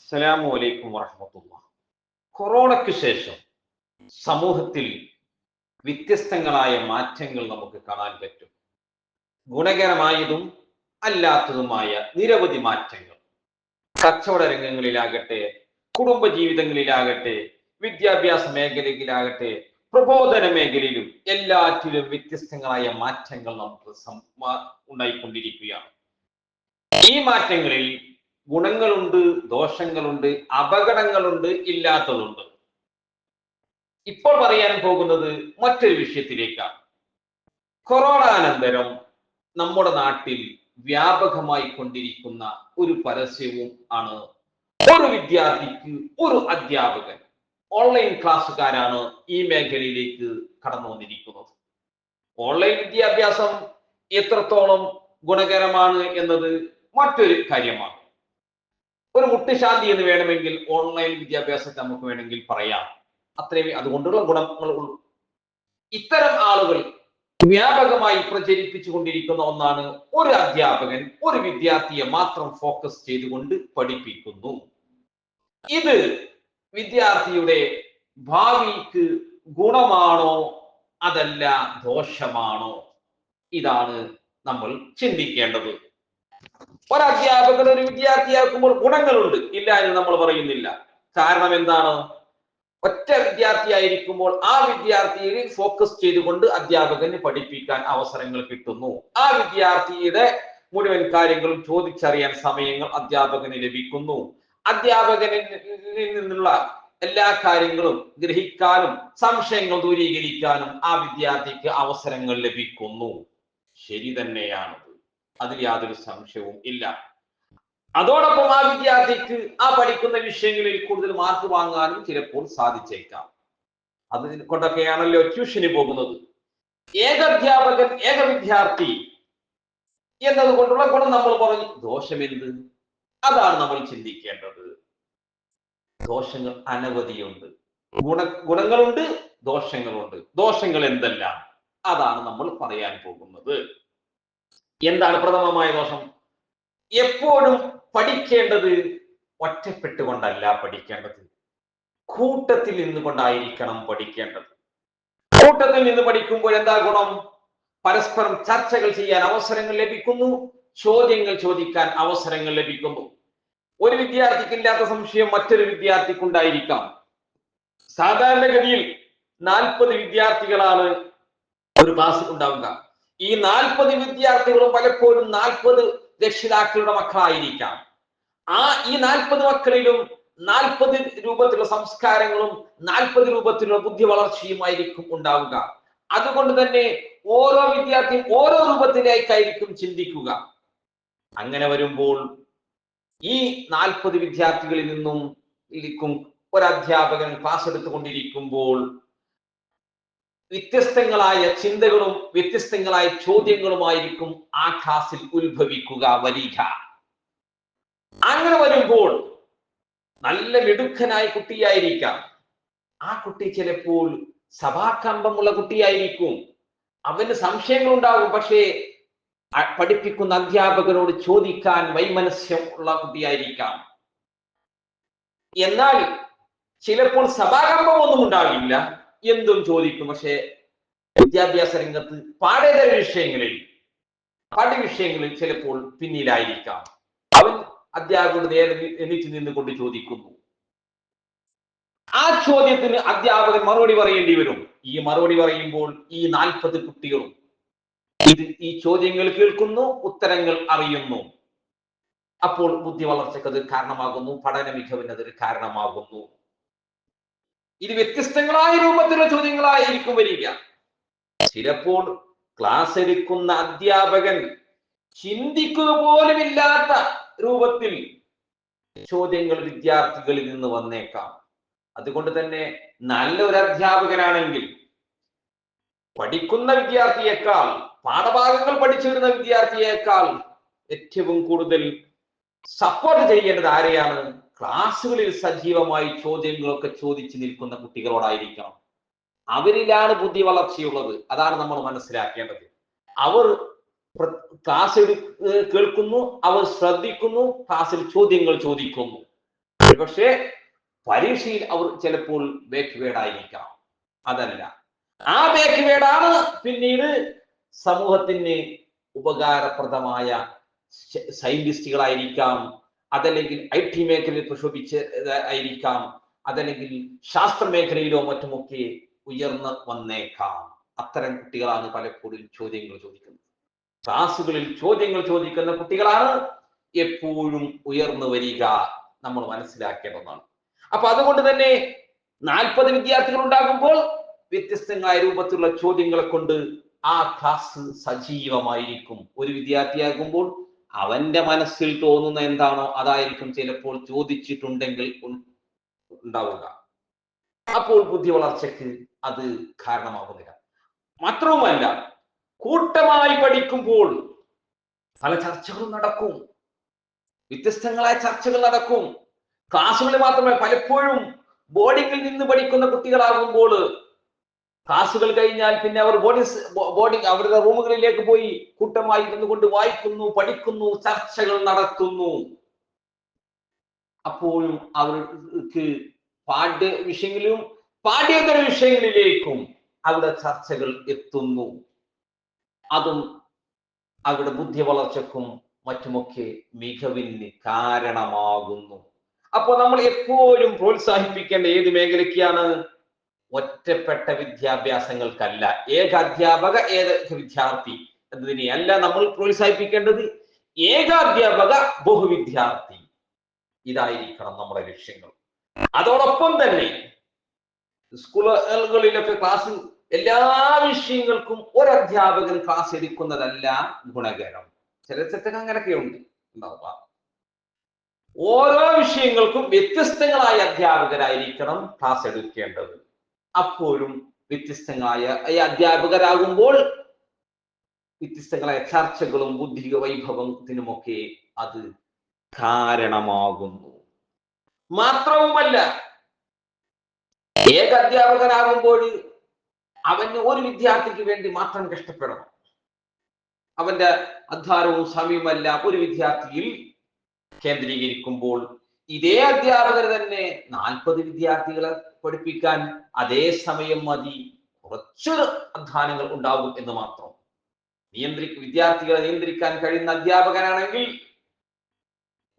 അസ്സലാമു അലൈക്കും വറഹമത്തുള്ള. കൊറോണയ്ക്ക് ശേഷം സമൂഹത്തിൽ വ്യത്യസ്തങ്ങളായ മാറ്റങ്ങൾ നമുക്ക് കാണാൻ പറ്റും. ഗുണകരമായതും അല്ലാത്തതുമായ നിരവധി മാറ്റങ്ങൾ. കച്ചവട രംഗങ്ങളിലാകട്ടെ കുടുംബ ജീവിതങ്ങളിലാകട്ടെ വിദ്യാഭ്യാസ മേഖലയിലാകട്ടെ പ്രബോധന മേഖലയിലും എല്ലാറ്റിലും വ്യത്യസ്തങ്ങളായ മാറ്റങ്ങൾ നമുക്ക് ഉണ്ടായിക്കൊണ്ടിരിക്കുകയാണ് ഈ മാറ്റങ്ങളിൽ ഗുണങ്ങളുണ്ട് ദോഷങ്ങളുണ്ട് അപകടങ്ങളുണ്ട് ഇല്ലാത്തതുണ്ട്. ഇപ്പോൾ പറയാൻ പോകുന്നത് മറ്റൊരു വിഷയത്തിലേക്കാണ്. കൊറോണാനന്തരം നമ്മുടെ നാട്ടിൽ വ്യാപകമായി കൊണ്ടിരിക്കുന്ന ഒരു പരസ്യവും ആണ് ഒരു വിദ്യാർത്ഥിക്ക് ഒരു അധ്യാപകൻ. ഓൺലൈൻ ക്ലാസ്സുകാരാണ് ഈ മേഖലയിലേക്ക് കടന്നു വന്നിരിക്കുന്നത്. ഓൺലൈൻ വിദ്യാഭ്യാസം എത്രത്തോളം ഗുണകരമാണ് എന്നത് മറ്റൊരു കാര്യമാണ്. ഒരു മുട്ടുശാന്തി എന്ന് വേണമെങ്കിൽ ഓൺലൈൻ വിദ്യാഭ്യാസത്തെ നമുക്ക് വേണമെങ്കിൽ പറയാം. അത്രയും അതുകൊണ്ടുള്ള ഗുണങ്ങൾ ഉള്ളൂ. ഇത്തരം ആളുകൾ വ്യാപകമായി പ്രചരിപ്പിച്ചു കൊണ്ടിരിക്കുന്ന ഒന്നാണ് ഒരു അധ്യാപകൻ ഒരു വിദ്യാർത്ഥിയെ മാത്രം ഫോക്കസ് ചെയ്തുകൊണ്ട് പഠിപ്പിക്കുന്നു. ഇത് വിദ്യാർത്ഥിയുടെ ഭാവിക്ക് ഗുണമാണോ അതല്ല ദോഷമാണോ? ഇതാണ് നമ്മൾ ചിന്തിക്കേണ്ടത്. ഒരു അധ്യാപകൻ ഒരു വിദ്യാർത്ഥിയാക്കുമ്പോൾ ഗുണങ്ങളുണ്ട്. ഇല്ല എന്ന് നമ്മൾ പറയുന്നില്ല. കാരണം എന്താണ്? ഒറ്റ വിദ്യാർത്ഥിയായിരിക്കുമ്പോൾ ആ വിദ്യാർത്ഥിയിൽ ഫോക്കസ് ചെയ്തുകൊണ്ട് അധ്യാപകന് പഠിപ്പിക്കാൻ അവസരങ്ങൾ കിട്ടുന്നു. ആ വിദ്യാർത്ഥിയുടെ മുഴുവൻ കാര്യങ്ങളും ചോദിച്ചറിയാൻ സമയങ്ങൾ അധ്യാപകന് ലഭിക്കുന്നു. അധ്യാപകനിൽ നിന്നുള്ള എല്ലാ കാര്യങ്ങളും ഗ്രഹിക്കാനും സംശയങ്ങൾ ദൂരീകരിക്കാനും ആ വിദ്യാർത്ഥിക്ക് അവസരങ്ങൾ ലഭിക്കുന്നു. ശരി തന്നെയാണത് അതിൽ യാതൊരു സംശയവും ഇല്ല. അതോടൊപ്പം ആ വിദ്യാർത്ഥിക്ക് ആ പഠിക്കുന്ന വിഷയങ്ങളിൽ കൂടുതൽ മാർക്ക് വാങ്ങാനും ചിലപ്പോൾ സാധിച്ചേക്കാം. അത് കൊണ്ടൊക്കെയാണല്ലോ ട്യൂഷന് പോകുന്നത്. ഏക അധ്യാപകൻ ഏക വിദ്യാർത്ഥി എന്നതുകൊണ്ടുള്ള ഗുണം നമ്മൾ പറഞ്ഞു. ദോഷമെന്ത്? അതാണ് നമ്മൾ ചിന്തിക്കേണ്ടത്. ദോഷങ്ങൾ അനവധിയുണ്ട്. ഗുണ ഗുണങ്ങളുണ്ട് ദോഷങ്ങളുണ്ട്. ദോഷങ്ങൾ എന്തെല്ലാം? അതാണ് നമ്മൾ പറയാൻ പോകുന്നത്. എന്താണ് പ്രഥമമായ ദോഷം? എപ്പോഴും പഠിക്കേണ്ടത് ഒറ്റപ്പെട്ടുകൊണ്ടല്ല പഠിക്കേണ്ടത്. കൂട്ടത്തിൽ നിന്നുകൊണ്ടായിരിക്കണം പഠിക്കേണ്ടത്. കൂട്ടത്തിൽ നിന്ന് പഠിക്കുമ്പോൾ എന്താ ഗുണം? പരസ്പരം ചർച്ചകൾ ചെയ്യാൻ അവസരങ്ങൾ ലഭിക്കുന്നു. ചോദ്യങ്ങൾ ചോദിക്കാൻ അവസരങ്ങൾ ലഭിക്കുന്നു. ഒരു വിദ്യാർത്ഥിക്ക് ഇല്ലാത്ത സംശയം മറ്റൊരു വിദ്യാർത്ഥിക്കുണ്ടായിരിക്കാം. സാധാരണഗതിയിൽ നാൽപ്പത് വിദ്യാർത്ഥികളാണ് ഒരു ക്ലാസ്സിൽ ഉണ്ടാവുക. ഈ നാൽപ്പത് വിദ്യാർത്ഥികളും പലപ്പോഴും നാൽപ്പത് രക്ഷിതാക്കളുടെ മക്കളായിരിക്കാം. ആ ഈ നാൽപ്പത് മക്കളിലും നാൽപ്പത് രൂപത്തിലുള്ള സംസ്കാരങ്ങളും നാൽപ്പത് രൂപത്തിലുള്ള ബുദ്ധി വളർച്ചയുമായിരിക്കും ഉണ്ടാവുക. അതുകൊണ്ട് തന്നെ ഓരോ വിദ്യാർത്ഥിയും ഓരോ രൂപത്തിലേക്കായിരിക്കും ചിന്തിക്കുക. അങ്ങനെ വരുമ്പോൾ ഈ നാൽപ്പത് വിദ്യാർത്ഥികളിൽ നിന്നും ഒരു അധ്യാപകൻ ക്ലാസ് എടുത്തുകൊണ്ടിരിക്കുമ്പോൾ വ്യത്യസ്തങ്ങളായ ചിന്തകളും വ്യത്യസ്തങ്ങളായ ചോദ്യങ്ങളുമായിരിക്കും ആ ക്ലാസ്സിൽ ഉത്ഭവിക്കുക വരിക അങ്ങനെ വരുമ്പോൾ നല്ല മിടുക്കനായ കുട്ടിയായിരിക്കാം. ആ കുട്ടി ചിലപ്പോൾ സഭാകമ്പമുള്ള കുട്ടിയായിരിക്കും. അവന് സംശയങ്ങൾ ഉണ്ടാകും പക്ഷേ പഠിപ്പിക്കുന്ന അധ്യാപകരോട് ചോദിക്കാൻ വൈമനസ്യം ഉള്ള കുട്ടിയായിരിക്കാം. എന്നാൽ ചിലപ്പോൾ സഭാകമ്പമൊന്നും ഉണ്ടാകില്ല എന്തും ചോദിക്കും. പക്ഷേ വിദ്യാഭ്യാസ രംഗത്ത് പാഠേതര വിഷയങ്ങളിൽ പാഠ്യ വിഷയങ്ങളിൽ ചിലപ്പോൾ പിന്നിലായിരിക്കാം. അവൻ അധ്യാപകരോട് നേരെ എണീച്ചു നിന്നുകൊണ്ട് ചോദിക്കുന്നു. ആ ചോദ്യത്തിന് അധ്യാപകൻ മറുപടി പറയേണ്ടി വരും. ഈ മറുപടി പറയുമ്പോൾ ഈ നാൽപ്പത് കുട്ടികളും ഇത് ഈ ചോദ്യങ്ങൾ കേൾക്കുന്നു ഉത്തരങ്ങൾ അറിയുന്നു. അപ്പോൾ ബുദ്ധി വളർച്ചയ്ക്ക് അത് കാരണമാകുന്നു പഠന മികവിന് അതൊരു കാരണമാകുന്നു. ഇത് വ്യത്യസ്തങ്ങളായ രൂപത്തിലുള്ള ചോദ്യങ്ങളായിരിക്കും വരിക. ചിലപ്പോൾ ക്ലാസ് എടുക്കുന്ന അധ്യാപകൻ ചിന്തിക്കുക പോലുമില്ലാത്ത രൂപത്തിൽ ചോദ്യങ്ങൾ വിദ്യാർത്ഥികളിൽ നിന്ന് വന്നേക്കാം. അതുകൊണ്ട് തന്നെ നല്ലൊരു അധ്യാപകനാണെങ്കിൽ പഠിക്കുന്ന വിദ്യാർത്ഥിയേക്കാൾ പാഠഭാഗങ്ങൾ പഠിച്ചു വരുന്ന വിദ്യാർത്ഥിയേക്കാൾ ഏറ്റവും കൂടുതൽ സപ്പോർട്ട് ചെയ്യേണ്ടത് ആരെയാണ്? ക്ലാസ്സുകളിൽ സജീവമായി ചോദ്യങ്ങളൊക്കെ ചോദിച്ചു നിൽക്കുന്ന കുട്ടികളോടായിരിക്കണം. അവരിലാണ് ബുദ്ധി വളർച്ചയുള്ളത്. അതാണ് നമ്മൾ മനസ്സിലാക്കേണ്ടത്. അവർ ക്ലാസ് കേൾക്കുന്നു അവർ ശ്രദ്ധിക്കുന്നു ക്ലാസ്സിൽ ചോദ്യങ്ങൾ ചോദിക്കുന്നു. പക്ഷേ പരീക്ഷയിൽ അവർ ചിലപ്പോൾ ബാക്ക്വേഡായിരിക്കാം അതല്ല. ആ ബാക്ക്വേഡാണ് പിന്നീട് സമൂഹത്തിന് ഉപകാരപ്രദമായ സയന്റിസ്റ്റുകളായിരിക്കാം അതല്ലെങ്കിൽ ഐ ടി മേഖലയിൽ പ്രക്ഷോഭിച്ച് ആയിരിക്കാം. അതല്ലെങ്കിൽ ശാസ്ത്ര മേഖലയിലോ മറ്റുമൊക്കെ ഉയർന്നു വന്നേക്കാം. അത്തരം കുട്ടികളാണ് പലപ്പോഴും ചോദ്യങ്ങൾ ചോദിക്കുന്നത്. ക്ലാസ്സുകളിൽ ചോദ്യങ്ങൾ ചോദിക്കുന്ന കുട്ടികളാണ് എപ്പോഴും ഉയർന്നു വരിക. നമ്മൾ മനസ്സിലാക്കേണ്ടതാണ്. അപ്പൊ അതുകൊണ്ട് തന്നെ നാൽപ്പത് വിദ്യാർത്ഥികൾ ഉണ്ടാകുമ്പോൾ വ്യത്യസ്തങ്ങളായ രൂപത്തിലുള്ള ചോദ്യങ്ങളെ കൊണ്ട് ആ ക്ലാസ് സജീവമായിരിക്കും. ഒരു വിദ്യാർത്ഥിയാകുമ്പോൾ അവന്റെ മനസ്സിൽ തോന്നുന്ന എന്താണോ അതായിരിക്കും ചിലപ്പോൾ ചോദിച്ചിട്ടുണ്ടെങ്കിൽ ഉണ്ടാവുക. അപ്പോൾ ബുദ്ധി വളർച്ചയ്ക്ക് അത് കാരണമാകുന്നില്ല. മാത്രവുമല്ല കൂട്ടമായി പഠിക്കുമ്പോൾ പല ചർച്ചകളും നടക്കും. വ്യത്യസ്തങ്ങളായ ചർച്ചകൾ നടക്കും. ക്ലാസ്സുകളിൽ മാത്രമേ പലപ്പോഴും ബോർഡിങ്ങിൽ നിന്ന് പഠിക്കുന്ന കുട്ടികളാകുമ്പോൾ ക്ലാസ്സുകൾ കഴിഞ്ഞാൽ പിന്നെ അവർ ബോഡി ബോർഡിംഗ് അവരുടെ റൂമുകളിലേക്ക് പോയി കൂട്ടമായി ഇരുന്നുകൊണ്ട് വായിക്കുന്നു പഠിക്കുന്നു ചർച്ചകൾ നടത്തുന്നു. അപ്പോഴും അവർക്ക് പാഠ്യ വിഷയങ്ങളിലും പാഠ്യേതര വിഷയങ്ങളിലേക്കും അവിടെ ചർച്ചകൾ എത്തുന്നു. അതും അവരുടെ ബുദ്ധി വളർച്ചക്കും മറ്റുമൊക്കെ മികവിന് കാരണമാകുന്നു. അപ്പോൾ നമ്മൾ എപ്പോഴും പ്രോത്സാഹിപ്പിക്കേണ്ട ഏത് മേഖലയ്ക്കാണ്? ഒറ്റപ്പെട്ട വിദ്യാഭ്യാസങ്ങൾക്കല്ല. ഏക അധ്യാപക ഏക വിദ്യാർത്ഥി എന്നതിനെയല്ല നമ്മൾ പ്രോത്സാഹിപ്പിക്കേണ്ടത്. ഏകാധ്യാപക ബഹുവിദ്യാർത്ഥി ഇതായിരിക്കണം നമ്മുടെ ലക്ഷ്യങ്ങൾ. അതോടൊപ്പം തന്നെ സ്കൂളുകളിലൊക്കെ ക്ലാസ് എല്ലാ വിഷയങ്ങൾക്കും ഒരു അധ്യാപകൻ ക്ലാസ് എടുക്കുന്നതല്ല ഗുണകരം. ചില ചിലർക്ക് അങ്ങനെയൊക്കെ ഉണ്ട് ഉണ്ടാവുക. ഓരോ വിഷയങ്ങൾക്കും വ്യത്യസ്തങ്ങളായ അധ്യാപകരായിരിക്കണം ക്ലാസ് എടുക്കേണ്ടത്. അപ്പോഴും വ്യത്യസ്തങ്ങളായ ഈ അധ്യാപകരാകുമ്പോൾ വ്യത്യസ്തങ്ങളായ ചർച്ചകളും ബുദ്ധിക വൈഭവത്തിനുമൊക്കെ അത് കാരണമാകുന്നു. മാത്രവുമല്ല ഏക അധ്യാപകനാകുമ്പോൾ അവന് ഒരു വിദ്യാർത്ഥിക്ക് വേണ്ടി മാത്രം കഷ്ടപ്പെടണം. അവന്റെ അധ്വാനവും സമയവുമല്ല ഒരു വിദ്യാർത്ഥിയിൽ കേന്ദ്രീകരിക്കുമ്പോൾ ഇതേ അധ്യാപകർ തന്നെ നാൽപ്പത് വിദ്യാർത്ഥികളെ പഠിപ്പിക്കാൻ അതേ സമയം മതി. കുറച്ച് അധ്വാനങ്ങൾ ഉണ്ടാകും എന്ന് മാത്രം. നിയന്ത്രി വിദ്യാർത്ഥികളെ നിയന്ത്രിക്കാൻ കഴിയുന്ന അധ്യാപകനാണെങ്കിൽ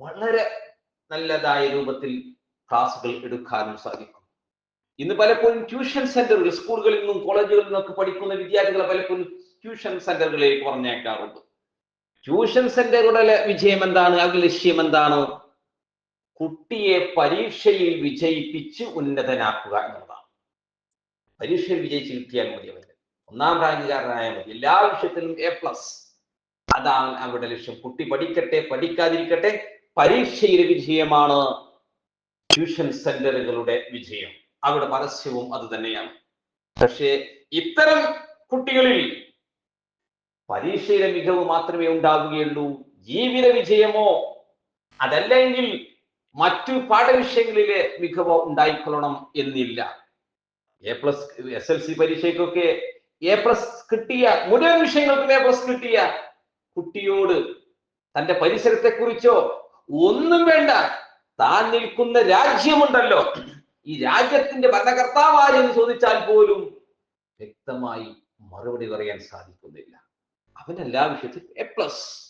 വളരെ നല്ലതായ രൂപത്തിൽ ക്ലാസ്സുകൾ എടുക്കാനും സാധിക്കും. ഇന്ന് പലപ്പോഴും ട്യൂഷൻ സെന്ററുകൾ സ്കൂളുകളിൽ നിന്നും കോളേജുകളിൽ നിന്നൊക്കെ പഠിക്കുന്ന വിദ്യാർത്ഥികളെ പലപ്പോഴും ട്യൂഷൻ സെന്ററുകളിലേക്ക് പറഞ്ഞേക്കാറുണ്ട് ട്യൂഷൻ സെന്ററുകളുടെ വിജയം എന്താണ്? അവരുടെ ലക്ഷ്യം എന്താണ് കുട്ടിയെ പരീക്ഷയിൽ വിജയിപ്പിച്ച് ഉന്നതനാക്കുക എന്നുള്ളതാണ് പരീക്ഷയിൽ വിജയിച്ച് കിട്ടിയാൽ മതി അവന് ഒന്നാം റാങ്കുകാരനായാൽ മതി എല്ലാ വിഷയത്തിലും എ പ്ലസ് അതാണ് അവരുടെ ലക്ഷ്യം. കുട്ടി പഠിക്കട്ടെ പഠിക്കാതിരിക്കട്ടെ പരീക്ഷയിൽ വിജയമാണ് ട്യൂഷൻ സെന്ററുകളുടെ വിജയം. അവരുടെ പരസ്യവും അത് തന്നെയാണ്. പക്ഷേ ഇത്തരം കുട്ടികളിൽ പരീക്ഷയിലെ മികവ് മാത്രമേ ഉണ്ടാവുകയുള്ളൂ. ജീവിത വിജയമോ അതല്ലെങ്കിൽ മറ്റു പാഠവിഷയങ്ങളിലെ മികവ് ഉണ്ടായിക്കൊള്ളണം എന്നില്ല. A plus S L C പരീക്ഷയ്ക്കൊക്കെ A plus കിട്ടിയ മുഴുവൻ വിഷയങ്ങൾക്കും എ പ്ലസ് കിട്ടിയ കുട്ടിയോട് തന്റെ പരിസരത്തെക്കുറിച്ചോ ഒന്നും വേണ്ട. താൻ നിൽക്കുന്ന രാജ്യമുണ്ടല്ലോ. ഈ രാജ്യത്തിന്റെ ഭരണകർത്താവ് ആരെന്ന് ചോദിച്ചാൽ പോലും വ്യക്തമായി മറുപടി പറയാൻ സാധിക്കുന്നില്ല. അവൻ എല്ലാ വിഷയത്തിലും എ പ്ലസ്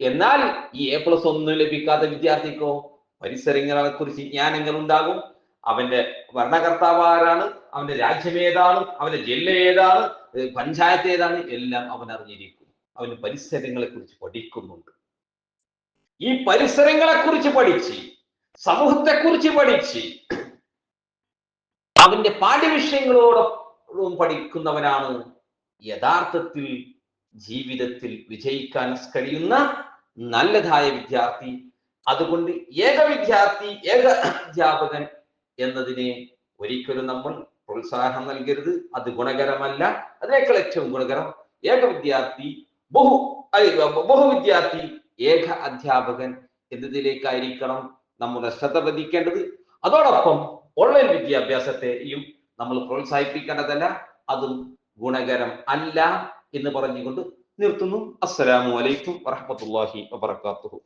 എന്നാൽ ഈ എ പ്ലസ് ഒന്നും ലഭിക്കാത്ത വിദ്യാർത്ഥിക്കോ? പരിസരങ്ങളെ കുറിച്ച് ജ്ഞാനങ്ങൾ ഉണ്ടാകും അവന്റെ ഭരണകർത്താവ് ആരാണ്? അവന്റെ രാജ്യം ഏതാണ്? അവന്റെ ജില്ല ഏതാണ്? പഞ്ചായത്ത് ഏതാണ്? എല്ലാം അവൻ അറിഞ്ഞിരിക്കും. അവൻ പരിസരങ്ങളെ കുറിച്ച് പഠിക്കുന്നുണ്ട്. ഈ പരിസരങ്ങളെ കുറിച്ച് പഠിച്ച് സമൂഹത്തെ കുറിച്ച് പഠിച്ച് അവന്റെ പാഠ്യവിഷയങ്ങളോടൊപ്പം പഠിക്കുന്നവനാണ് യഥാർത്ഥത്തിൽ ജീവിതത്തിൽ വിജയിക്കാൻ കഴിയുന്ന നല്ലതായ വിദ്യാർത്ഥി അതുകൊണ്ട് ഏക വിദ്യാർത്ഥി ഏക അധ്യാപകൻ എന്നതിനെ ഒരിക്കലും നമ്മൾ പ്രോത്സാഹനം നൽകരുത്. അത് ഗുണകരമല്ല. അതിനേക്കാൾ ഏറ്റവും ഗുണകരം ഏക വിദ്യാർത്ഥി ബഹു ബഹു ബഹുവിദ്യാർത്ഥി ഏക അധ്യാപകൻ എന്നതിലേക്കായിരിക്കണം നമ്മുടെ ശ്രദ്ധ പതിക്കേണ്ടത്. അതോടൊപ്പം ഓൺലൈൻ വിദ്യാഭ്യാസത്തെയും നമ്മൾ പ്രോത്സാഹിപ്പിക്കേണ്ടതല്ല. അതും ഗുണകരം അല്ല എന്ന് പറഞ്ഞുകൊണ്ട് നിർത്തുന്നു. അസ്സലാമു അലൈക്കും വറഹ്മത്തുള്ളാഹി വബറകാതുഹു